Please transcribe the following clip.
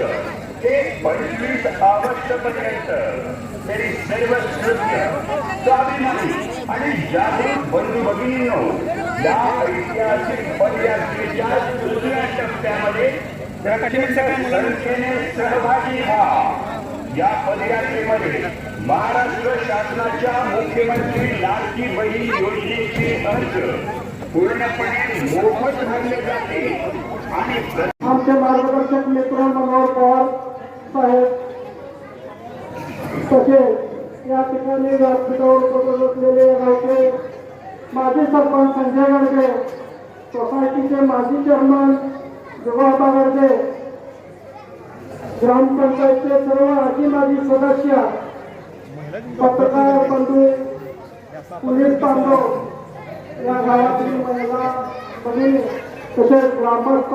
August ते पंचवीस August पर्यंत तरी सर्व नृत्य स्वाभिमानी आणि जागृत बंधू भगिनीनो या ऐतिहासिक पदयात्रेच्या दुसऱ्या टप्प्यामध्ये संख्येने सहभागी व्हा. या पदयात्रेमध्ये महाराष्ट्र शासनाच्या मुख्यमंत्री लाडकी बहीण योजनेचे अर्ज पूर्णपणे मोफत भरले जाते आणि आमचे मार्गदर्शक मित्र मनोहर पवार साहेब तसेच या ठिकाणी व्यासपीठावर उपस्थित असलेले गावचे माजी सरपंच संजय गडगे सोसायटीचे माजी चेअरमन जवाबा गडगे ग्रामपंचायतचे सर्व आजी माजी सदस्य पत्रकार बंधू पोलीस बांधव या गावातील महिला बहिणी तसेच ग्रामस्थ